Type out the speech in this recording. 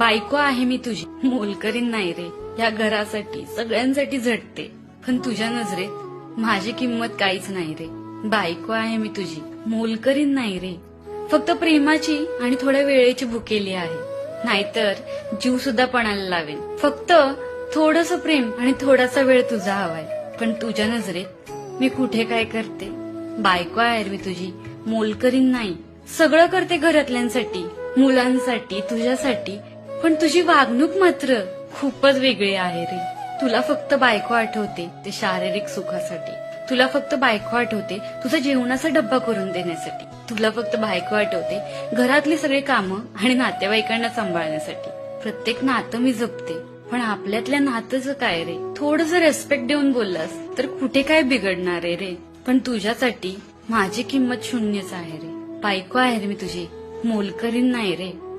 बायको आहे मी तुझी. मोलकरीन नाही रे. या घरासाठी सगळ्यांसाठी झटते. पण तुझ्या नजरेत माझी किंमत काहीच नाही रे. बायको आहे मी तुझी. मोलकरीन नाही रे. फक्त प्रेमाची आणि थोड्या वेळेची भुकेली आहे. नाहीतर जीव सुद्धा पणाला लावेल. फक्त थोडस प्रेम आणि थोडासा वेळ तुझा हवाय. पण तुझ्या नजरेत मी कुठे काय करते? बायको आहे मी तुझी. मोलकरीन नाही. सगळं करते घरातल्यांसाठी मुलांसाठी तुझ्यासाठी पण तुझी वागणूक मात्र खूपच वेगळी आहे रे. तुला फक्त बायको आठवते ते शारीरिक सुखासाठी. तुला फक्त बायको आठवते तुझा जेवणाचा डब्बा करून देण्यासाठी. तुला फक्त बायको आठवते घरातली सगळी कामं आणि नातेवाईकांना सांभाळण्यासाठी. प्रत्येक नातं मी जपते पण आपल्यातल्या नातंच काय रे? थोडस रेस्पेक्ट देऊन बोललास तर कुठे काय बिघडणार आहे रे? पण तुझ्यासाठी माझी किंमत शून्यच आहे रे. बायको आहे रे मी तुझी. मोलकरीन नाही रे.